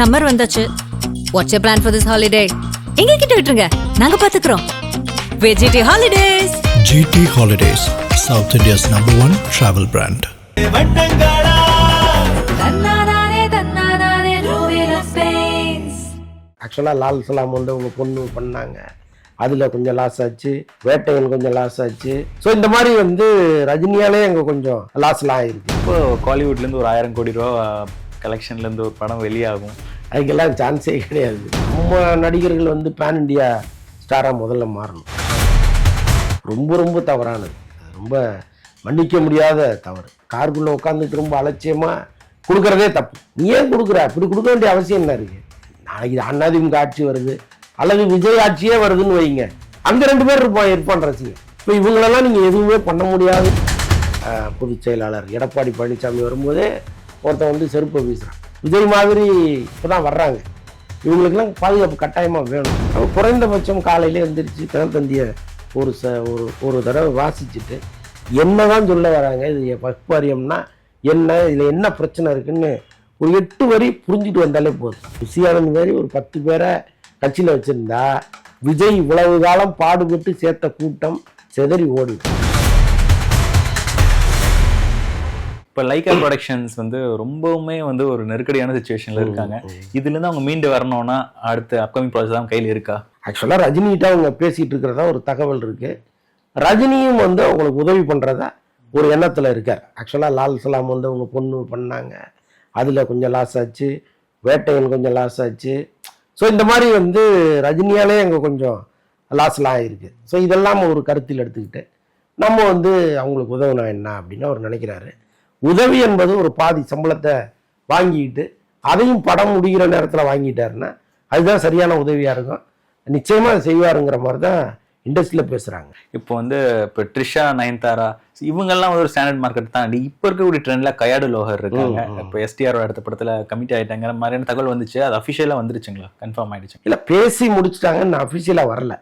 Summer வந்தாச்சு. What's you plan for this holiday எங்க கிட்ட விட்டுருங்க. நாங்க பாத்துக்கிறோம். வெஜிடி holidays GT Holidays, South India's number one travel brand. ஆக்சுவலாக லால் சலாம் வந்து உங்கள் பொண்ணு பண்ணாங்க. அதில் கொஞ்சம் லாஸ் ஆச்சு. வேட்டையன் கொஞ்சம் லாஸ் ஆச்சு. ஸோ இந்த மாதிரி வந்து ரஜினியாலே அங்கே கொஞ்சம் லாஸ்லாம் ஆயிருக்கு. இப்போ காலிவுட்லேருந்து ஒரு ஆயிரம் கோடி ரூபா கலெக்ஷன்லேருந்து ஒரு படம் வெளியாகும். அதுக்கெல்லாம் சான்ஸே கிடையாது. நம்ம நடிகர்கள் வந்து பேன் இண்டியா ஸ்டாராக முதல்ல மாறணும். ரொம்ப ரொம்ப தவறானது. ரொம்ப மன்னிக்க முடியாத தவறு. காருக்குள்ளே உட்காந்துட்டு ரொம்ப அலட்சியமாக கொடுக்குறதே தப்பு. நீ ஏன் கொடுக்குற? அப்படி கொடுக்க வேண்டிய அவசியம் என்ன இருக்குது நாளைக்கு அண்ணாதிமுக ஆட்சி வருது. அல்லது விஜய் ஆட்சியே வருதுன்னு வைங்க. அங்கே ரெண்டு பேர் இருப்பான் இருப்பான் ரசிகர். இப்போ இவங்களெல்லாம் நீங்கள் எதுவுமே பண்ண முடியாது. பொதுச் செயலாளர் எடப்பாடி பழனிசாமி வரும்போதே ஒருத்தன் வந்து செருப்பை வீசுகிறான் விஜய் மாதிரி இப்போ தான் வர்றாங்க. இவங்களுக்கெல்லாம் பாதுகாப்பு கட்டாயமாக வேணும். குறைந்தபட்சம் காலையில் எழுந்திரிச்சு தினத்தந்தியை ஒரு ச ஒரு ஒரு தடவை வாசிச்சுட்டு என்ன தான் சொல்ல வராங்க இது பக்வாரியம்னா என்ன இதில் என்ன பிரச்சனை இருக்குன்னு ஒரு எட்டு வரி புரிஞ்சுட்டு வந்தாலே போதும். ருசியான மாதிரி ஒரு பத்து பேரை கட்சியில் வச்சுருந்தா விஜய் இவ்வளவு காலம் பாடுபட்டு சேர்த்த கூட்டம் செதறி ஓடிடும். இப்போ லைக்கா ப்ரொடக்ஷன்ஸ் வந்து ரொம்பவுமே வந்து ஒரு நெருக்கடியான சுச்சுவேஷன்ல இருக்காங்க. இதுல இருந்து அவங்க மீண்டு வரணும்னா அடுத்த அப்கமிங் ப்ராஜெக்ட் தான் கையில் இருக்கா? ஆக்சுவலாக ரஜினிகிட்ட அவங்க பேசிகிட்டு இருக்கிறதா ஒரு தகவல் இருக்குது ரஜினியும் வந்து அவங்களுக்கு உதவி பண்ணுறதா ஒரு எண்ணத்தில் இருக்கார். ஆக்சுவலாக லால் சலாம் வந்து அவங்க பொண்ணு பண்ணாங்க. அதில் கொஞ்சம் லாஸ் ஆச்சு. வேட்டையன் கொஞ்சம் லாஸ் ஆச்சு. ஸோ இந்த மாதிரி வந்து ரஜினியாலே அங்கே கொஞ்சம் லாஸ்லாம் ஆகிருக்கு ஸோ இதெல்லாம் ஒரு கருத்தில் எடுத்துக்கிட்டு நம்ம வந்து அவங்களுக்கு உதவணும் என்ன அப்படின்னு அவர் நினைக்கிறாரு. உதவி என்பது ஒரு பாதி சம்பளத்தை வாங்கிக்கிட்டு அதையும் படம் முடிகிற நேரத்தில் வாங்கிட்டாருன்னா அதுதான் சரியான உதவியாக இருக்கும். நிச்சயமாக அதை செய்வாருங்கிற மாதிரி தான் இண்டஸ்ட்ரியில் பேசுகிறாங்க இப்போ வந்து இப்போ ட்ரிஷா நயன்தாரா இவங்கெல்லாம் ஒரு ஸ்டாண்டர்ட் மார்க்கெட் தான். இப்போ இருக்கக்கூடிய ட்ரெண்ட்ல கயாடு லோகர் இருக்காங்க. இப்போ எஸ்டிஆர் அடுத்த படத்துல கமிட் ஆயிட்டாங்கிற மாதிரியான தகவல் வந்துச்சு. அது அஃபிஷியலாக வந்துருச்சுங்களா? கன்ஃபார்ம் ஆயிடுச்சு. இல்லை பேசி முடிச்சிட்டாங்கன்னு நான் அஃபிஷியலாக வரல.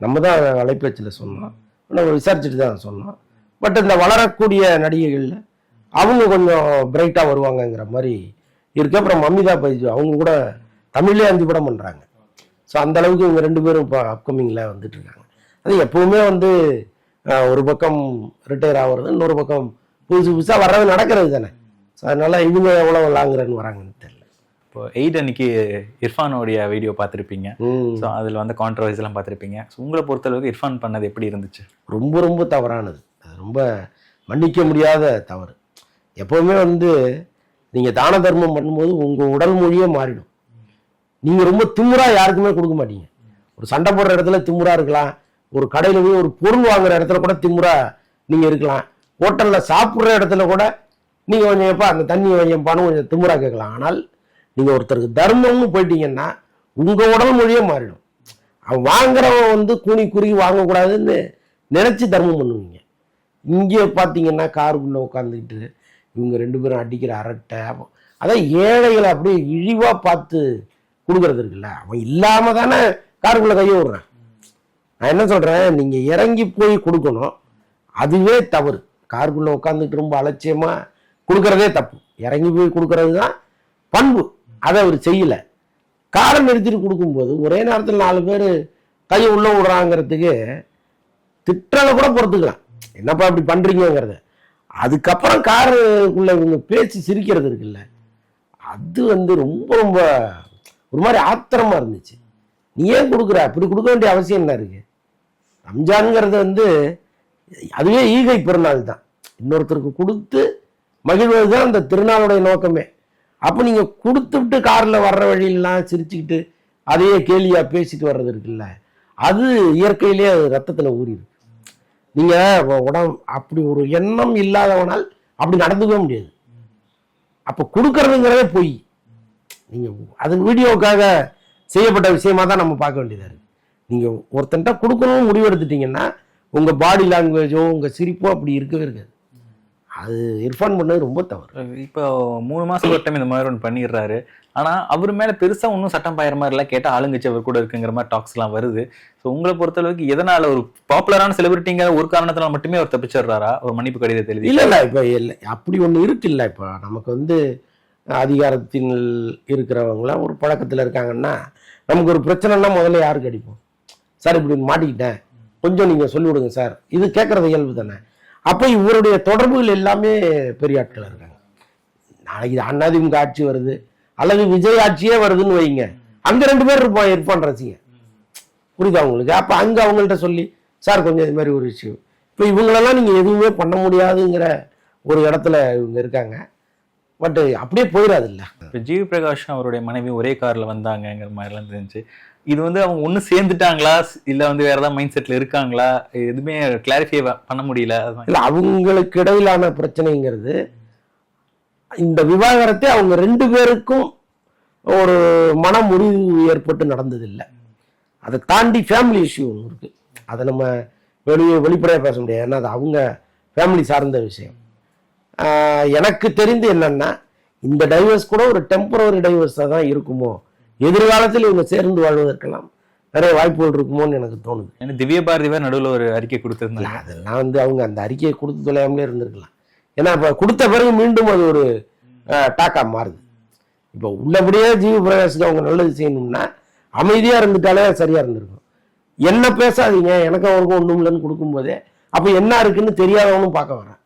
நம்ம தான் அலைப்பேச்சில் சொன்னோம். நம்ம விசாரிச்சுட்டு தான் சொன்னோம். பட் இந்த வளரக்கூடிய நடிகைகளில் அவங்க கொஞ்சம் பிரைட்டாக வருவாங்கங்கிற மாதிரி இருக்கு. அப்புறம் மமிதா பைஜு அவங்க கூட தமிழ்லேயே அஞ்சு படம் பண்ணுறாங்க ஸோ அந்த அளவுக்கு இவங்க ரெண்டு பேரும் இப்போ அப்கமிங்கில் வந்துட்டு இருக்காங்க அது எப்பவுமே வந்து ஒரு பக்கம் ரிட்டையர் ஆகிறது இன்னொரு பக்கம் புதுசு புதுசாக வர்றது நடக்கிறது தானே. ஸோ அதனால இவங்க எவ்வளோ லாங் ரன் வராங்கன்னு தெரியல. இப்போ எயிட் அன்னைக்கு இர்ஃபானோடைய வீடியோ பார்த்துருப்பீங்க. ஸோ அதில் வந்து கான்ட்ரவர்ஸ் எல்லாம் பார்த்துருப்பீங்க. ஸோ உங்களை பொறுத்தளவுக்கு இர்ஃபான் பண்ணது எப்படி இருந்துச்சு? ரொம்ப ரொம்ப தவறானது. அது ரொம்ப மன்னிக்க முடியாத தவறு. எப்போவுமே வந்து நீங்கள் தான தர்மம் பண்ணும்போது உங்கள் உடல் மொழியே மாறிடும். நீங்கள் ரொம்ப திமுறாக யாருக்குமே கொடுக்க மாட்டீங்க. ஒரு சண்டை போடுற இடத்துல திமுறா இருக்கலாம். ஒரு கடையில் போய் ஒரு பொருள் வாங்குற இடத்துல கூட திமுறாக நீங்கள் இருக்கலாம். ஹோட்டலில் சாப்பிட்ற இடத்துல கூட நீங்கள் கொஞ்சம் எப்போ அந்த தண்ணி பணம் கொஞ்சம் திமுறாக கேட்கலாம். ஆனால் நீங்கள் ஒருத்தருக்கு தர்மம்னு போயிட்டீங்கன்னா உங்கள் உடல் மொழியே மாறிடும். அவன் வாங்குறவன் வந்து கூனி குறுகி வாங்கக்கூடாதுன்னு நினச்சி தர்மம் பண்ணுவீங்க. இங்கே பார்த்தீங்கன்னா காருக்குள்ளே உட்காந்துக்கிட்டு இவங்க ரெண்டு பேரும் அடிக்கிற அரட்டை அப்போ- அதான் ஏழைகளை அப்படியே இழிவாக பார்த்து கொடுக்கறது இருக்குல்ல. அவன் இல்லாமல் தானே காருக்குள்ளே கையை விடுறான். நான் என்ன சொல்கிறேன் நீங்கள் இறங்கி போய் கொடுக்கணும். அதுவே தவறு. காருக்குள்ளே உட்காந்துட்டு ரொம்ப அலட்சியமாக கொடுக்கறதே தப்பு. இறங்கி போய் கொடுக்கறது தான் பண்பு. அதை அவர் செய்யலை. காரை நிறுத்திட்டு கொடுக்கும்போது ஒரே நேரத்தில் நாலு பேர் கையை உள்ளே விடுறாங்கிறதுக்கு திட்டலை கூட பொறுத்துக்கலாம். என்னப்பா இப்படி பண்ணுறீங்கிறத அதுக்கப்புறம் காருக்குள்ள இவங்க பேச்சு சிரிக்கிறது இருக்குல்ல அது வந்து ரொம்ப ரொம்ப ஒரு மாதிரி ஆத்திரமா இருந்துச்சு. நீ ஏன் கொடுக்குற? அப்படி கொடுக்க வேண்டிய அவசியம் என்ன இருக்கு? ரம்ஜான்ங்கிறது வந்து அதுவே ஈகை பிறநாள் தான். இன்னொருத்தருக்கு கொடுத்து மகிழ்வது தான் அந்த திருநாளுடைய நோக்கமே. அப்போ நீங்கள் கொடுத்துட்டு காரில் வர்ற வழியெல்லாம் சிரிச்சுக்கிட்டு அதையே கேலியாக பேசிட்டு வர்றது இருக்குல்ல அது இயற்கையிலே அது ரத்தத்தில் ஊறிடும் நீங்கள் உடம் அப்படி ஒரு எண்ணம் இல்லாதவனால் அப்படி நடந்துக்கவே முடியாது. அப்போ கொடுக்கறதுங்கிறதே பொய். நீங்கள் அது வீடியோவுக்காக செய்யப்பட்ட விஷயமா தான் நம்ம பார்க்க வேண்டியதாக இருக்குது நீங்கள் ஒருத்தன்ட்ட கொடுக்கணும்னு முடிவெடுத்துட்டீங்கன்னா உங்கள் பாடி லாங்குவேஜோ உங்கள் சிரிப்போ அப்படி இருக்கவே இருக்காது. அது இர்ஃபான் பண்ணது ரொம்ப தவறு. இப்போ மூணு மாசம் ஒரு டைம் இந்த மாதிரி ஒன்று பண்ணிடுறாரு. ஆனா அவர் மேல பெருசா ஒன்றும் சட்டம் பாயிற மாதிரி எல்லாம் கேட்டா ஆளுங்கட்சி அவர் கூட இருக்குங்கிற மாதிரி டாக்ஸ் எல்லாம் வருது. ஸோ உங்களை பொறுத்தளவுக்கு எதனால ஒரு பாப்புலரான செலிபிரிட்டிங்கிற ஒரு காரணத்தினால மட்டுமே அவர் தப்பிச்சிடுறாரா? ஒரு மன்னிப்பு கடிதத்தை எழுதி இல்லை இல்லை இப்போ இல்லை அப்படி ஒன்று இருக்குல்ல இப்போ நமக்கு வந்து அதிகாரத்தில் இருக்கிறவங்களாம் ஒரு பழக்கத்தில் இருக்காங்கன்னா நமக்கு ஒரு பிரச்சனைனா முதல்ல யாருக்கு அடிப்போம்? சார் இப்படி மாட்டிக்கிட்டேன். கொஞ்சம் நீங்கள் சொல்லிவிடுங்க சார். இது கேட்குறது இயல்பு தானே. அப்போ இவருடைய தொடர்புகள் எல்லாமே பெரிய ஆட்கள் இருக்காங்க. நாளைக்கு அண்ணாதிமுக ஆட்சி வருது அல்லது விஜய் ஆட்சியே வருதுன்னு வைங்க. அங்கே ரெண்டு பேர் இருப்பான் இருப்பான் ரசிங்க புரியுதா உங்களுக்கு? அப்போ அங்கே அவங்கள்ட்ட சொல்லி சார் கொஞ்சம் இது மாதிரி ஒரு விஷயம். இப்போ இவங்களெல்லாம் நீங்கள் எதுவுமே பண்ண முடியாதுங்கிற ஒரு இடத்துல இவங்க இருக்காங்க. பட் அப்படியே போயிடாதுல்ல? இப்போ ஜிவி பிரகாஷ் அவருடைய மனைவி ஒரே கார்ல வந்தாங்கங்கிற மாதிரிலாம் தெரிஞ்சு இது வந்து அவங்க ஒண்ணு சேர்ந்துட்டாங்களா? இல்ல வந்து வேற ஏதாவது மைண்ட் செட்ல இருக்காங்களா? எதுவுமே கிளாரிஃபை பண்ண முடியல. அது இல்லை அவங்களுக்கு இடையிலான பிரச்சனைங்கிறது இந்த விவாகரத்தை அவங்க ரெண்டு பேருக்கும் ஒரு மன முறிவு ஏற்பட்டு நடந்ததில்லை. அதை தாண்டி ஃபேமிலி இஷ்யூ ஒன்று இருக்கு. அதை நம்ம வெளியே வெளிப்படையாக பேச முடியாது. ஏன்னா அது அவங்க ஃபேமிலி சார்ந்த விஷயம். எனக்கு தெரிந்து என்னன்னா இந்த டைவர்ஸ் கூட ஒரு டெம்பரவரி டைவர்ஸாக தான் இருக்குமோ? எதிர்காலத்தில் இவங்க சேர்ந்து வாழ்வதற்கெல்லாம் நிறைய வாய்ப்புகள் இருக்குமோன்னு எனக்கு தோணுது. ஏன்னா திவ்ய பாரதி வேற நடுவுல ஒரு அறிக்கை இல்ல, கொடுத்திருந்தாங்க அதெல்லாம் வந்து அவங்க அந்த அறிக்கையை கொடுத்து தொலையாமலே இருந்திருக்கலாம். ஏன்னா இப்போ கொடுத்த பிறகு மீண்டும் அது ஒரு டாக்கா மாறுது. இப்போ உள்ளபடியே ஜீவ பிரகாஷுக்கு அவங்க நல்லது செய்யணும்னா அமைதியாக இருந்துட்டாலே சரியாக இருந்திருக்கும். என்ன பேசாதீங்க எனக்கு அவருக்கும் ஒன்றும் இல்லைன்னு கொடுக்கும்போதே அப்போ என்ன இருக்குன்னு தெரியாதவனும் பார்க்க வரேன்.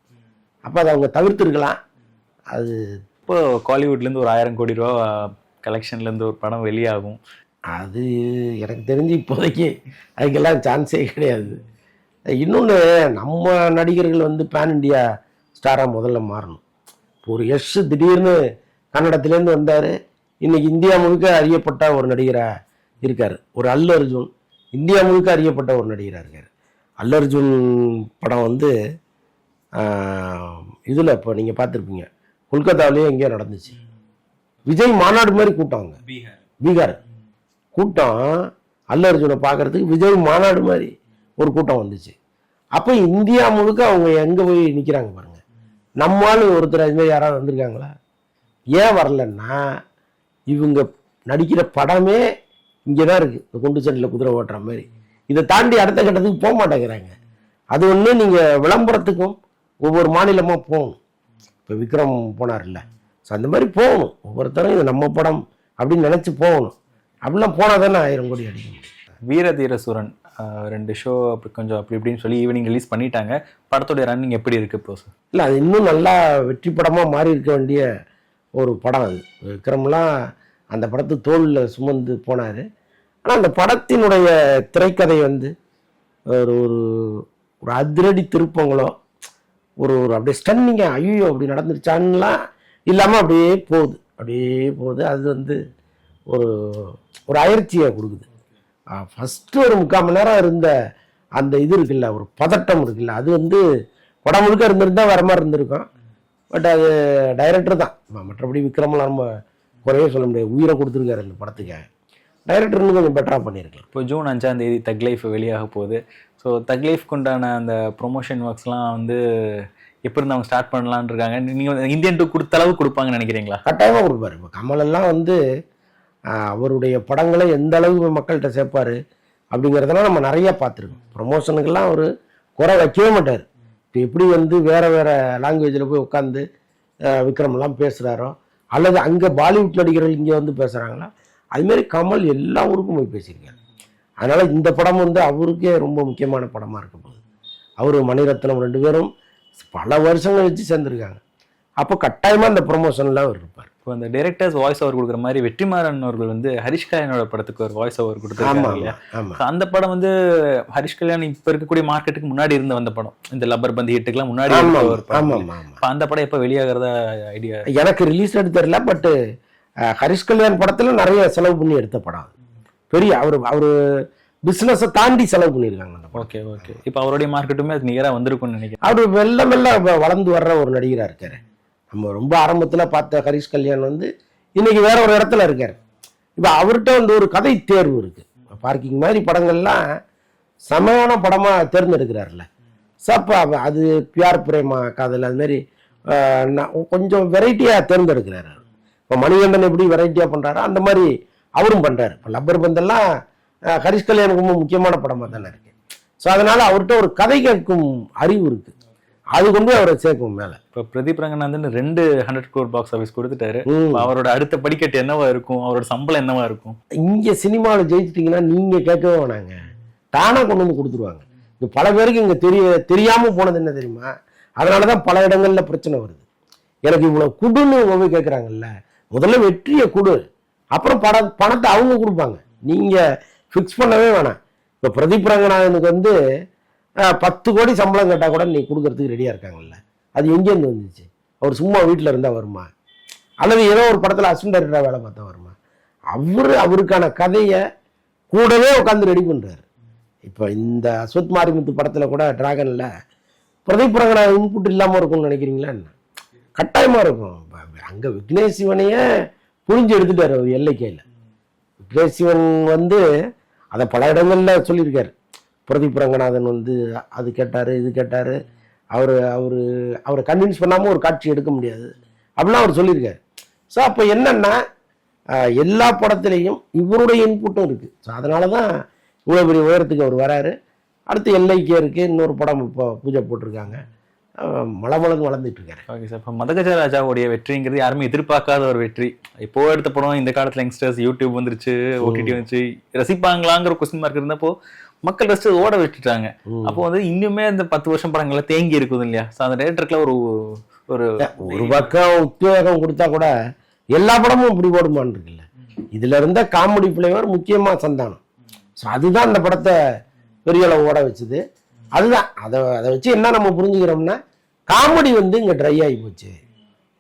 அப்போ அதை அவங்க தவிர்த்திருக்கலாம். அது இப்போ காலிவுட்ல இருந்து ஒரு ஆயிரம் கோடி ரூபா கலெக்ஷன்லேருந்து ஒரு படம் வெளியாகும். அது எனக்கு தெரிஞ்சு இப்போதைக்கு அதுக்கெல்லாம் சான்ஸே கிடையாது. இன்னொன்று நம்ம நடிகர்கள் வந்து பேன் இண்டியா ஸ்டாராக முதல்ல மாறணும். இப்போ ஒரு யஷ் திடீர்னு கன்னடத்துலேருந்து வந்தார். இன்னைக்கு இந்தியா முழுக்க அறியப்பட்ட ஒரு நடிகராக இருக்கார். ஒரு அல்லு அர்ஜுன். இந்தியா முழுக்க அறியப்பட்ட ஒரு நடிகராக இருக்கார். அல்லு அர்ஜுன் படம் வந்து இதில் இப்போ நீங்கள் பார்த்துருப்பீங்க. கொல்கத்தாவிலேயே எங்கேயோ நடந்துச்சு. விஜய் மாநாடு மாதிரி கூட்டம் பீகார். கூட்டம் அல்ல அர்ஜுனை பார்க்கறதுக்கு விஜய் மாநாடு மாதிரி ஒரு கூட்டம் வந்துச்சு. அப்போ இந்தியா முழுக்க அவங்க எங்கே போய் நிற்கிறாங்க பாருங்க. நம்மால் ஒருத்தர் அது மாதிரி யாராவது வந்திருக்காங்களா? ஏன் வரலன்னா இவங்க நடிக்கிற படமே இங்கே தான் இருக்குது இந்த குண்டு சண்டில் குதிரை ஓட்டுற மாதிரி. இதை தாண்டி அடுத்த கட்டத்துக்கு போக மாட்டேங்கிறாங்க. அது ஒன்று நீங்கள் விளம்பரத்துக்கும் ஒவ்வொரு மாநிலமாக போகணும். இப்போ விக்ரம் போனார்ல. ஸோ அந்த மாதிரி போகணும். ஒவ்வொருத்தரும் இது நம்ம படம் அப்படின்னு நினச்சி போகணும். அப்படிலாம் போனால் தானே ஆயிரம் கோடி அடிக்க முடியும். வீர தீரசூரன் ஆஹ் ரெண்டு ஷோ அப்படி கொஞ்சம் அப்படி இப்படின்னு சொல்லி ஈவினிங் ரிலீஸ் பண்ணிட்டாங்க. படத்தோட ரன்னிங் எப்படி இருக்கு இப்போ சார் இல்லை அது இன்னும் நல்லா வெற்றி படமாக மாறி இருக்க வேண்டிய ஒரு படம் அது. விக்ரம்லாம் அந்த படத்து தோளில் சுமந்து போனார். ஆனால் அந்த படத்தினுடைய திரைக்கதை வந்து ஒரு ஒரு ஒரு அதிரடி திருப்பங்களோ ஒரு ஒரு அப்படியே ஸ்டன்னிங்காக ஐயோ அப்படி நடந்துருச்சான்லாம் இல்லாமல் அப்படியே போகுது. அப்படியே போகுது. அது வந்து ஒரு ஒரு அயற்சியை கொடுக்குது. ஃபஸ்ட்டு ஒரு முக்கால் மணி நேரம் இருந்த அந்த இது இருக்குல்ல ஒரு பதட்டம் இருக்குல்ல அது வந்து படம் முழுக்க இருந்திருந்தால் வர மாதிரி இருந்திருக்கும். பட் அது டைரக்டர் தான். மற்றபடி விக்ரம்லாம் நம்ம குறையே சொல்ல முடியாது. உயிரை கொடுத்துருக்காரு இந்த படத்துக்கு. டைரக்டர் இன்னும் கொஞ்சம் பெட்டராக பண்ணியிருக்கலாம். இப்போ ஜூன் அஞ்சாம் தேதி தக் லைஃப் வெளியாக போகுது. ஸோ தக் லைஃப்க்கு உண்டான அந்த ப்ரொமோஷன் ஒர்க்ஸ்லாம் வந்து எப்படி இருந்து அவங்க ஸ்டார்ட் பண்ணலான்னு இருக்காங்க நீங்கள் இந்தியன் டூ கொடுத்த அளவு கொடுப்பாங்கன்னு நினைக்கிறீங்களா? கட்டாயமாக கொடுப்பாரு. இப்போ கமலெல்லாம் வந்து அவருடைய படங்களை எந்த அளவுக்கு மக்கள்கிட்ட சேர்ப்பாரு அப்படிங்கிறதெல்லாம் நம்ம நிறைய பார்த்துருக்கோம். ப்ரொமோஷனுக்கெல்லாம் அவர் குறை வைக்கவே மாட்டார். இப்போ எப்படி வந்து வேற வேற லாங்குவேஜில் போய் உட்காந்து விக்ரம்லாம் பேசுகிறாரோ அல்லது அங்கே பாலிவுட் நடிகர்கள் இங்கே வந்து பேசுகிறாங்களா அதுமாரி கமல் எல்லா ஊருக்கும் போய் பேசியிருக்காரு. அதனால் இந்த படம் வந்து அவருக்கே ரொம்ப முக்கியமான படமாக இருக்க போகுது. அவர் மணிரத்னம் ரெண்டு பேரும் பல வருஷங்கள் கழிச்சு சேர்ந்துருக்காங்க. அப்போ கட்டாயமாக அந்த ப்ரொமோஷனில் அவர் இருப்பார். இப்போ அந்த டைரக்டர்ஸ் வாய்ஸ் ஓவர் கொடுக்குற மாதிரி வெற்றிமாறன் அவர்கள் வந்து ஹரிஷ் கல்யாணோட படத்துக்கு ஒரு வாய்ஸ் ஓவர் கொடுத்துருக்காங்க அந்த படம் வந்து ஹரிஷ் கல்யாண் இப்ப இருக்கக்கூடிய மார்க்கெட்டுக்கு முன்னாடி இருந்து வந்த படம். இந்த லப்பர் பந்தி ஹிட்டுக்கெல்லாம் முன்னாடி அந்த படம் எப்ப வெளியாகிறதா ஐடியா எனக்கு ரிலீஸ் எடுத்து தெரியல பட்டு ஹரிஷ் கல்யாண் படத்தில் நிறைய செலவு பண்ணி எடுத்த படம் பெரிய அவர் அவர் பிஸ்னஸை தாண்டி செலவு பண்ணியிருக்காங்க ஓகே ஓகே. இப்போ அவருடைய மார்க்கெட்டுமே அது நியரா வந்திருக்கும்னு நினைக்கிறேன். அவர் மெல்ல மெல்ல வளர்ந்து வர்ற ஒரு நடிகராக இருக்காரு. நம்ம ரொம்ப ஆரம்பத்தில் பார்த்த ஹரிஷ் கல்யாண் வந்து இன்னைக்கு வேற ஒரு இடத்துல இருக்காரு. இப்போ அவர்கிட்ட வந்து ஒரு கதை தேர்வு இருக்கு. பார்க்கிங் மாதிரி படங்கள்லாம் செமையான படமாக அப்போ அவ- அது பியார் பிரேமா காதல் அது மாதிரி கொஞ்சம் வெரைட்டியாக தேர்ந்தெடுக்கிறாரு. இப்போ மணிகண்டன் எப்படி வெரைட்டியாக பண்ணுறாரோ அந்த மாதிரி அவரும் பண்ணுறாரு இப்போ லப்பர் பந்தெல்லாம் ஹரிஷ் கல்யாணுக்கு ரொம்ப முக்கியமான படமாக தானே இருக்கு. ஸோ அதனால அவர்கிட்ட ஒரு கதை கேட்கும் அறிவு இருக்கு. அது கொண்டு அவரை சேர்க்கும் மேல. இப்ப பிரதீப் ரங்கநாதன் ரெண்டு ஹண்ட்ரட் கோர் பாக்ஸ் ஆஃபீஸ் கொடுத்துட்டாரு. அவரோட அடுத்த படிக்கட்டு என்னவா இருக்கும்? அவரோட சம்பளம் என்னவா இருக்கும்? இங்க சினிமாவில் ஜெயிச்சிட்டிங்கன்னா நீங்க கேட்கவே வேணாங்க. தானா கொண்டு வந்து கொடுத்துருவாங்க. இங்க பல பேருக்கு இங்க தெரிய தெரியாம போனது என்ன தெரியுமா? அதனாலதான் பல இடங்கள்ல பிரச்சனை வருது. எனக்கு இவ்வளவு குடுன்னு போய் கேட்குறாங்கல்ல முதல்ல வெற்றியை கொடு. அப்புறம் பட பணத்தை அவங்க கொடுப்பாங்க. நீங்க ஃபிக்ஸ் பண்ணவே வேணாம். இப்போ பிரதீப் ரங்கநாதனுக்கு வந்து பத்து கோடி சம்பளம் கேட்டால் கூட நீ கொடுக்கறதுக்கு ரெடியாக இருக்காங்கல்ல. அது எங்கேருந்து வந்துச்சு? அவர் சும்மா வீட்டில் இருந்தால் வருமா? அல்லது ஏதோ ஒரு படத்தில் அசிஸ்டன்ட் டைரக்டராக வேலை பார்த்தா வருமா? அவர் அவருக்கான கதையை கூடவே உட்காந்து ரெடி பண்ணுறாரு இப்போ இந்த அஸ்வத் மாரிமுத்து படத்தில் கூட டிராகனில் பிரதீப் ரங்கநாதன் இன்புட் இல்லாமல் இருக்கும்னு நினைக்கிறீங்களா என்ன? கட்டாயமாக இருக்கும். அங்கே விக்னேஷ் சிவனையே புரிஞ்சு எடுத்துட்டார் அவர் எல்லைக்கையில் விக்னேஷ் சிவன் வந்து அதை பல இடங்களில் சொல்லியிருக்காரு. பிரதீப் ரங்கநாதன் வந்து அது கேட்டார் இது கேட்டார். அவர் அவர் அவரை கன்வின்ஸ் பண்ணாமல் ஒரு காட்சி எடுக்க முடியாது. அப்படிலாம் அவர் சொல்லியிருக்காரு. ஸோ அப்போ என்னென்னா எல்லா படத்துலையும் இவருடைய இன்புட்டும் இருக்குது ஸோ அதனால தான் இவ்வளோ பெரிய உயரத்துக்கு அவர் வராரு. அடுத்து எல்லைக்கே இருக்குது இன்னொரு படம் இப்போ பூஜை போட்டிருக்காங்க. மலமலன்னு வளர்ந்துட்டு இருக்காரு. ஓகே சார் இப்போ மதகஜ ராஜாவுடைய வெற்றிங்கிறது யாருமே எதிர்பார்க்காத ஒரு வெற்றி. இப்போ எடுத்த படம் இந்த காலத்துல யங்ஸ்டர்ஸ் யூடியூப் வந்துருச்சு ஓடிடி வந்துச்சு ரசிப்பாங்களாங்கிற கொஸ்டின் மார்க் இருந்தப்போ மக்கள் ரசிச்சு ஓட விட்டுட்டாங்க. அப்போ வந்து இன்னுமே அந்த பத்து வருஷம் படங்கள்ல தேங்கி இருக்குது இல்லையா? ஸோ அந்த டேரக்டருக்குள்ள ஒரு ஒரு ஒரு பக்கம் உத்வேகம் கொடுத்தா கூட எல்லா படமும் இப்படி ஓடுமான்னு இருக்குல்ல. இதுல இருந்த காமெடி பிளேவர் முக்கியமா சந்தானம். ஸோ அதுதான் அந்த படத்தை பெரிய அளவு ஓட வச்சுது. அதுதான். அதை அதை வச்சு என்ன நம்ம புரிஞ்சுக்கிறோம்னா காமெடி வந்து இங்கே ட்ரை ஆகி போச்சு.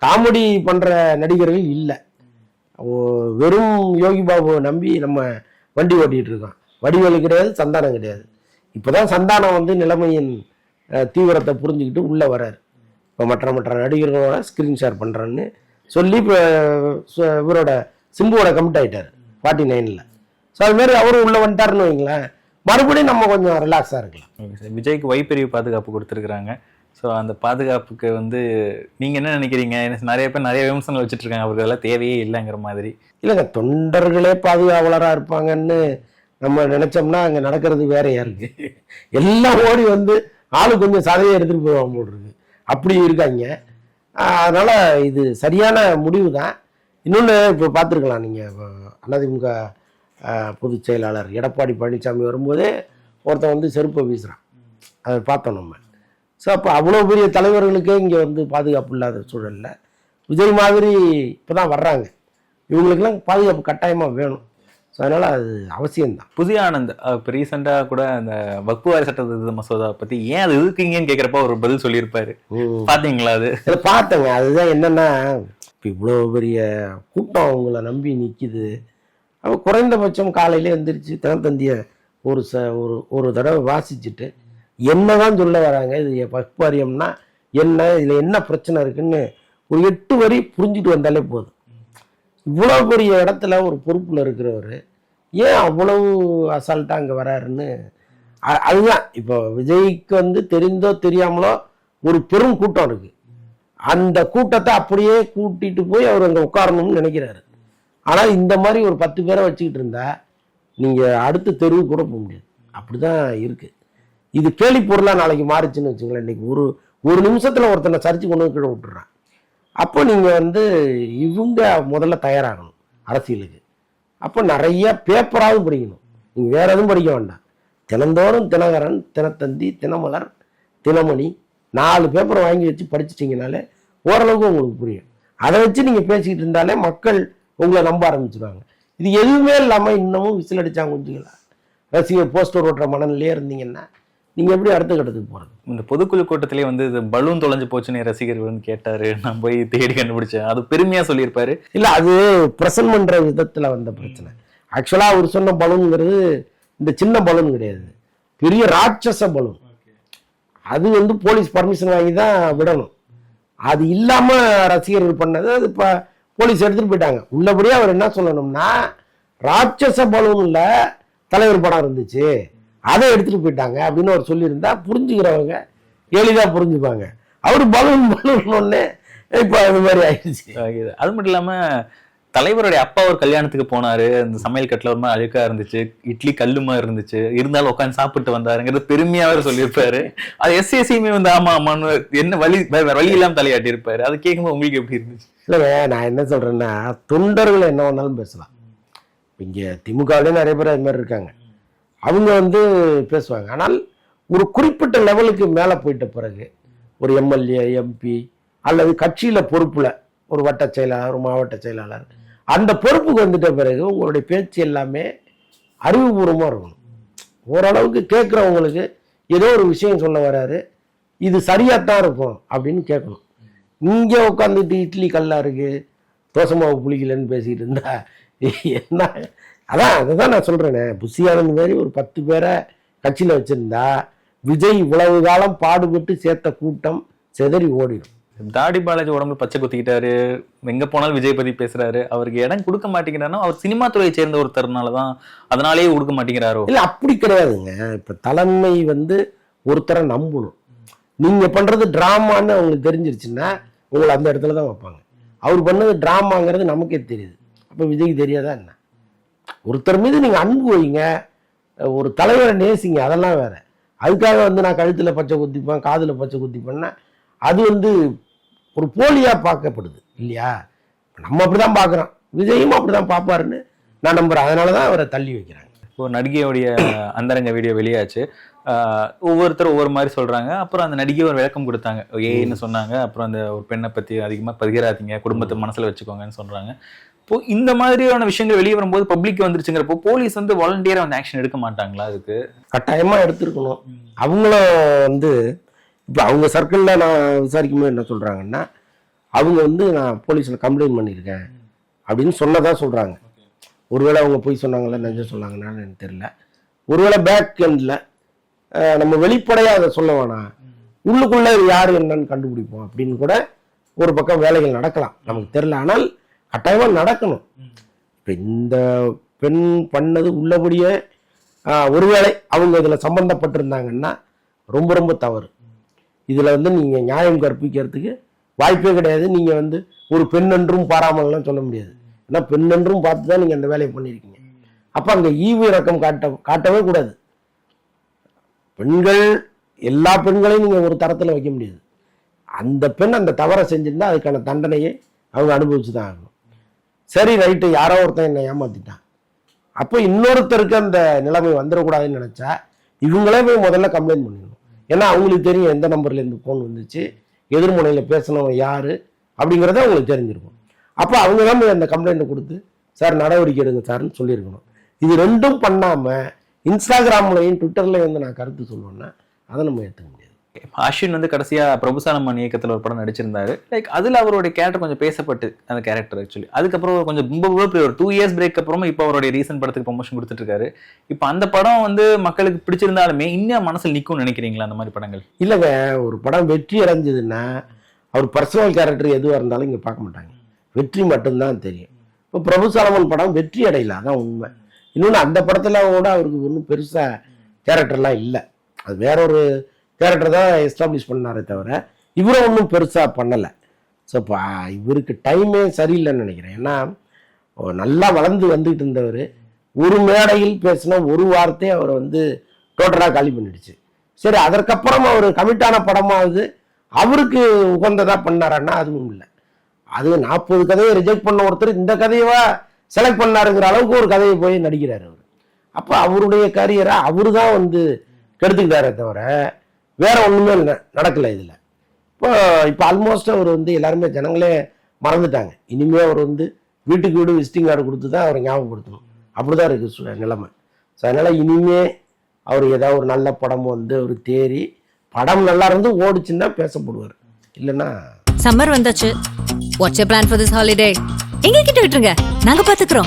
காமெடி பண்ணுற நடிகர்கள் இல்லை. வெறும் யோகி பாபுவை நம்பி நம்ம வண்டி ஓட்டிகிட்டு இருக்கோம். வடிவேலு கிடையாது சந்தானம் கிடையாது. இப்போ தான் சந்தானம் வந்து நிலைமையின் தீவிரத்தை புரிஞ்சுக்கிட்டு உள்ளே வரார் இப்போ மற்ற மற்ற நடிகர்களோட ஸ்க்ரீன் ஷேர் பண்ணுறேன்னு சொல்லி இப்போ இவரோட சிம்புவோட கமிட் ஆகிட்டார் ஃபார்ட்டி நைனில் ஸோ அதுமாரி அவரும் உள்ளே வந்துட்டாருன்னு வைங்களேன் மறுபடியும் நம்ம கொஞ்சம் ரிலாக்ஸாக இருக்கலாம். விஜய்க்கு வைப்பெரிய பாதுகாப்பு கொடுத்துருக்குறாங்க. ஸோ அந்த பாதுகாப்புக்கு வந்து நீங்கள் என்ன நினைக்கிறீங்க? ஏன்னா நிறைய பேர் நிறைய விமர்சனங்கள் வச்சுட்டு இருக்காங்க அவருக்கு அதெல்லாம் தேவையே இல்லைங்கிற மாதிரி. இல்லைங்க தொண்டர்களே பாதுகாவலராக இருப்பாங்கன்னு நம்ம நினச்சோம்னா அங்கே நடக்கிறது வேறையா இருக்கு. எல்லாம் ஓடி வந்து ஆளு கொஞ்சம் சதையை எடுத்துகிட்டு போவாங்க போல் இருக்கு. அப்படி இருக்காங்க. அதனால் இது சரியான முடிவு தான் இன்னொன்று இப்போ பார்த்துருக்கலாம் நீங்கள் அதிமுக பொதுச் செயலாளர் எடப்பாடி பழனிசாமி வரும்போதே ஒருத்தன் வந்து செருப்பை வீசுகிறான் அதை பார்த்தோம் நம்ம. ஸோ அப்போ அவ்வளோ பெரிய தலைவர்களுக்கே இங்கே வந்து பாதுகாப்பு இல்லாத சூழல்ல. விஜய் மாதிரி இப்போ தான் வர்றாங்க. இவங்களுக்கெல்லாம் பாதுகாப்பு கட்டாயமாக வேணும். ஸோ அதனால் அது அவசியம்தான். புதிய ஆனந்த் இப்ப ரீசெண்டா கூட அந்த வக்பு வாரி சட்ட திருத்த மசோதா பத்தி ஏன் அது எதுக்குங்கன்னு கேக்குறப்ப ஒரு பதில் சொல்லியிருப்பாரு. ம். பாத்தீங்களா அது? இதை பார்த்தேங்க அதுதான் என்னன்னா இப்போ இவ்வளோ பெரிய கூட்டம் அவங்கள நம்பி நிற்கிது அப்போ குறைந்தபட்சம் காலையில எந்திரிச்சு தினத்தந்திய ஒரு ச ஒரு ஒரு தடவை வாசிச்சுட்டு என்னதான் சொல்ல வராங்க இது பக்பாரியம்னா என்ன இதில் என்ன பிரச்சனை இருக்குன்னு ஒரு எட்டு வரி புரிஞ்சுட்டு வந்தாலே போதும். இவ்வளோ பெரிய இடத்துல ஒரு பொறுப்பில் இருக்கிறவர் ஏன் அவ்வளவு அசால்ட்டாக அங்கே வராருன்னு? அதுதான். இப்போ விஜய்க்கு வந்து தெரிந்தோ தெரியாமலோ ஒரு பெரும் கூட்டம் இருக்கு. அந்த கூட்டத்தை அப்படியே கூட்டிட்டு போய் அவர் அங்கே உட்காரணும்னு நினைக்கிறாரு. ஆனால் இந்த மாதிரி ஒரு பத்து பேரை வச்சுக்கிட்டு இருந்தா நீங்கள் அடுத்த தெருவுக்கு கூட போக முடியாது. அப்படிதான் இருக்குது இது கேலி பொருளாக நாளைக்கு மாறுச்சுன்னு வச்சுங்களேன். இன்னைக்கு ஒரு ஒரு நிமிஷத்தில் ஒருத்தனை சரிச்சு கொண்டு கீழே விட்டுறான். அப்போ நீங்கள் வந்து இவங்க முதல்ல தயாராகணும் அரசியலுக்கு. அப்போ நிறைய பேப்பராகவும் படிக்கணும். நீங்கள் வேற எதுவும் படிக்க வேண்டாம். தினந்தோறும் தினகரன் தினத்தந்தி தினமலர் தினமணி நாலு பேப்பரை வாங்கி வச்சு படிச்சிட்டிங்கனாலே ஓரளவுக்கு உங்களுக்கு புரியும். அதை வச்சு நீங்கள் பேசிக்கிட்டு இருந்தாலே மக்கள் உங்களை நம்ப ஆரம்பிச்சிடுவாங்க இது எதுவுமே இல்லாமல் இன்னமும் விசில் அடித்தாங்க குஞ்சுங்களா ரசிகர் போஸ்டர் ஓட்டுற மனநிலையே இருந்தீங்கன்னா நீங்கள் எப்படி அடுத்த கட்டத்துக்கு போகிறது இந்த பொதுக்குழு கூட்டத்திலே வந்து இது பலூன் தொலைஞ்சு போச்சுன்னு ரசிகர் வந்து கேட்டாரு. நான் போய் தேடி கண்டுபிடிச்சேன். அது பெருமையா சொல்லியிருப்பாரு. இல்ல அது பிரசன்ட் பண்ற விதத்துல வந்த பிரச்சனை. ஆக்சுவலா அவர் சொன்ன பலூன்ங்கிறது இந்த சின்ன பலூன் கிடையாது. பெரிய ராட்சச பலூன். அது வந்து போலீஸ் பர்மிஷன் வாங்கி தான் விடணும். அது இல்லாம ரசிகர்கள் பண்ணது அது இப்ப போலீஸ் எடுத்துட்டு போயிட்டாங்க. உள்ளபடியே அவர் என்ன சொல்லணும்னா ராட்சச பலூன்ல தலைவர் படம் இருந்துச்சு. அதை எடுத்துட்டு போயிட்டாங்க அப்படின்னு அவர் சொல்லியிருந்தா புரிஞ்சுக்கிறவங்க எளிதா புரிஞ்சுப்பாங்க. அவர் பலூன் பலூன் ஒண்ணு இப்ப அது மாதிரி ஆயிடுச்சு. அது மட்டும் இல்லாம தலைவருடைய அப்பா ஒரு கல்யாணத்துக்கு போனாரு. அந்த சமையல் கட்டுல ஒரு மாதிரி அழுக்கா இருந்துச்சு. இட்லி கல்லுமா இருந்துச்சு. இருந்தாலும் உட்காந்து சாப்பிட்டு வந்தாருங்கிறது பெருமையாவே சொல்லியிருப்பாரு. அது எஸ்எஸ்சியுமே வந்து ஆமா ஆமான்னு என்ன வழி வேற வழி இல்லாம தலையாட்டி இருப்பாரு அது கேட்கும்போது உங்களுக்கு எப்படி இருந்துச்சு? இல்லைங்க நான் என்ன சொல்றேன்னா தொண்டர்கள் என்ன வேணாலும் பேசலாம். இங்க திமுகவிலே நிறைய பேர் அது மாதிரி இருக்காங்க. அவங்க வந்து பேசுவாங்க. ஆனால் ஒரு குறிப்பிட்ட லெவலுக்கு மேலே போயிட்ட பிறகு ஒரு எம்எல்ஏ எம்பி அல்லது கட்சியில் பொறுப்பில் ஒரு வட்ட செயலாளர் ஒரு மாவட்ட செயலாளர் அந்த பொறுப்புக்கு வந்துட்ட பிறகு உங்களுடைய பேச்சு எல்லாமே அறிவுபூர்வமாக இருக்கணும். ஓரளவுக்கு கேட்குறவங்களுக்கு ஏதோ ஒரு விஷயம் சொல்ல வராரு இது சரியாத்தான் இருக்கும் அப்படின்னு கேட்கணும். இங்கே உட்காந்துட்டு இட்லி கல்லா இருக்குது தோசை மாவு புளிக்கலன்னு பேசிக்கிட்டு இருந்தா என்ன அதான் அதுதான் நான் சொல்றேனே. புஷியானந்த் மாதிரி ஒரு பத்து பேரை கட்சியில் வச்சிருந்தா விஜய் இவ்வளவு காலம் பாடுபட்டு சேர்த்த கூட்டம் செதறி ஓடிடும். தாடி பாலாஜி உடம்புல பச்சை குத்திக்கிட்டாரு. எங்க போனாலும் விஜய் பத்தி பேசுறாரு. அவருக்கு இடம் கொடுக்க மாட்டேங்கிறாருன்னா அவர் சினிமா துறையை சேர்ந்த ஒருத்தர்னாலதான் அதனாலேயே கொடுக்க மாட்டேங்கிறாரோ? இல்லை அப்படி கிடையாதுங்க. இப்போ தலைமை வந்து ஒருத்தரை நம்பணும். நீங்க பண்றது டிராமான்னு அவங்களுக்கு தெரிஞ்சிருச்சுன்னா உங்களை அந்த இடத்துல தான் வைப்பாங்க. அவர் பண்ணது டிராமாங்கிறது நமக்கே தெரியுது. அப்போ விஜய்க்கு தெரியாதா என்ன? ஒருத்தர் மீது நீங்க அன்பு வைங்க. ஒரு தலைவரை நேசிங்க. அதெல்லாம் வேற. அதுக்காக வந்து நான் கழுத்துல பச்சை குத்திப்பேன் காதுல பச்சை குத்திப்பேன்னா அது வந்து ஒரு போலியா பார்க்கப்படுது. இல்லையா? நம்ம அப்படிதான் பார்க்குறோம். விஜயும் அப்படிதான் பார்ப்பாருன்னு நான் நம்புறேன். அதனால தான் அவரை தள்ளி வைக்கிறாங்க. ஒரு நடிகையுடைய அந்தரங்க வீடியோ வெளியாச்சு. ஒவ்வொருத்தரும் ஒவ்வொரு மாதிரி சொல்றாங்க. அப்புறம் அந்த நடிகை ஒரு விளக்கம் கொடுத்தாங்க. ஏன்னு சொன்னாங்க. அப்புறம் அந்த ஒரு பெண்ணை பத்தி அதிகமா பதிகிறாதீங்க குடும்பத்தை மனசுல வச்சுக்கோங்கன்னு சொல்றாங்க. இப்போ இந்த மாதிரியான விஷயங்கள் வெளியே வரும்போது பப்ளிக் வந்துருச்சுங்கிறப்போ போலீஸ் வந்து வாலண்டியரா வந்து ஆக்ஷன் எடுக்க மாட்டாங்களா அதுக்கு? கட்டாயமா எடுத்திருக்கணும். அவங்களும் வந்து இப்போ அவங்க சர்க்கிளில் நான் விசாரிக்கும் போது என்ன சொல்கிறாங்கன்னா அவங்க வந்து நான் போலீஸில் கம்ப்ளைண்ட் பண்ணியிருக்கேன் அப்படின்னு சொன்னதா சொல்கிறாங்க ஒருவேளை அவங்க போய் சொன்னாங்களா நெஞ்சம் சொன்னாங்கன்னு எனக்கு தெரியல. ஒருவேளை பேக் எண்டில் நம்ம வெளிப்படையாக அதை சொல்ல வேணாம். உள்ளுக்குள்ளே யார் என்னன்னு கண்டுபிடிப்போம் அப்படின்னு கூட ஒரு பக்கம் வேலைகள் நடக்கலாம். நமக்கு தெரில ஆனால் கட்டாயமா நடக்கணும். இப்போ இந்த பெண் பண்ணது உள்ளபடியே ஒருவேளை அவங்க இதில் சம்பந்தப்பட்டிருந்தாங்கன்னா ரொம்ப ரொம்ப தவறு. இதில் வந்து நீங்கள் நியாயம் கற்பிக்கிறதுக்கு வாய்ப்பே கிடையாது. நீங்கள் வந்து ஒரு பெண் என்றும் பாராமல்லாம் சொல்ல முடியாது. ஏன்னா பெண் என்றும் பார்த்து தான் நீங்கள் அந்த வேலையை பண்ணியிருக்கீங்க. அப்போ அங்கே ஈவு இறக்கம் காட்ட காட்டவே கூடாது. பெண்கள் எல்லா பெண்களையும் நீங்கள் ஒரு தரத்தில் வைக்க முடியாது. அந்த பெண் அந்த தவறை செஞ்சிருந்தால் அதுக்கான தண்டனையை அவங்க அனுபவிச்சு தான் ஆகணும். சரி ரைட்டு யாரோ ஒருத்தன் என்னை ஏமாத்திட்டான். அப்போ இன்னொருத்தருக்கு அந்த நிலைமை வந்துடக்கூடாதுன்னு நினச்சா இவங்களே போய் முதல்ல கம்ப்ளைண்ட் பண்ணிடணும். ஏன்னா அவங்களுக்கு தெரியும் எந்த நம்பர்லேருந்து ஃபோன் வந்துச்சு எதிர்முனையில் பேசினவன் யார் அப்படிங்கிறத அவங்களுக்கு தெரிஞ்சிருக்கும். அப்போ அவங்க தான் போய் அந்த கம்ப்ளைண்ட்டை கொடுத்து சார் நடவடிக்கை எடுங்க சார்னு சொல்லியிருக்கணும். இது ரெண்டும் பண்ணாமல் இன்ஸ்டாகிராம்லையும் ட்விட்டர்லையும் வந்து நான் கருத்து சொல்லுவேன்னா அதை நம்ம ஏற்றுக்கணும் அஸ்வின் வந்து கடைசியா பிரபுசாலமன் இயக்கத்தில் ஒரு படம் நடிச்சிருந்தாரு. லைக் அதில் அவருடைய கேரக்டர் கொஞ்சம் பேசப்பட்டு அந்த கேரக்டர் ஆக்சுவலி அதுக்கப்புறம் கொஞ்சம் ரொம்ப பெரிய ஒரு டூ இயர்ஸ் பிரேக் அப்புறமா இப்போ அவருடைய ரீசன்ட் படத்துக்கு ப்ரொமோஷன் கொடுத்துட்டு இருக்காரு இப்போ அந்த படம் வந்து மக்களுக்கு பிடிச்சிருந்தாலுமே இன்னும் மனசில் நிற்கும்னு நினைக்கிறீங்களா அந்த மாதிரி படங்கள்? இல்லைங்க ஒரு படம் வெற்றி அடைஞ்சதுன்னா அவர் பர்சனல் கேரக்டர் எதுவாக இருந்தாலும் இங்கே பார்க்க மாட்டாங்க. வெற்றி மட்டும்தான் தெரியும். இப்போ பிரபு சாலமன் படம் வெற்றி அடையல அதான் உண்மை. இன்னொன்று அந்த படத்தில் கூட அவருக்கு ஒன்றும் பெருசாக கேரக்டர்லாம் இல்லை. அது வேற ஒரு கேரக்டர் தான் எஸ்டாப்ளிஷ் பண்ணாரே தவிர இவரும் ஒன்றும் பெருசாக பண்ணலை. ஸோ இப்போ இவருக்கு டைமே சரியில்லைன்னு நினைக்கிறேன். ஏன்னா நல்லா வளர்ந்து வந்துக்கிட்டு இருந்தவர். ஒரு மேடையில் பேசின ஒரு வார்த்தை அவரை வந்து டோட்டலாக காலி பண்ணிடுச்சு. சரி அதற்கப்புறம் அவர் கமிட்டான படமாவது அவருக்கு உகந்ததாக பண்ணாரான்னா அதுவும் இல்லை. அது நாற்பது கதையை ரிஜெக்ட் பண்ண ஒருத்தர் இந்த கதையவா செலக்ட் பண்ணாருங்கிற அளவுக்கு ஒரு கதையை போய் நடிக்கிறார் அவர். அப்போ அவருடைய கரியரை அவரு தான் வந்து கெடுத்துக்கிட்டாரே தவிர வேற ஒண்ணுமே இல்லை நடக்கல இதுல. இப்போ இப்போ ஆல்மோஸ்ட் அவர் வந்து எல்லாருமே ஜனங்களே மறந்துட்டாங்க. இனிமே அவர் வந்து வீட்டுக்கு வீடு விசிட்டிங் கார்டு கொடுத்து தான் அவரை ஞாபகப்படுத்தணும். அப்படிதான் இருக்கு சு- நிலைமை. ஸோ அதனால இனிமே அவர் ஏதாவது ஒரு நல்ல படம் வந்து அவர் தேறி படம் நல்லா இருந்து ஓடிச்சுன்னா பேசப்படுவார். இல்லைன்னா சம்மர் வந்தாச்சு. What's plan for this holiday எங்க கிட்ட விட்டுருங்க. நாங்க பாத்துக்கிறோம்.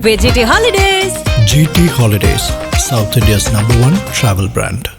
வெஜிடி holidays GT Holidays, South India's number one travel brand.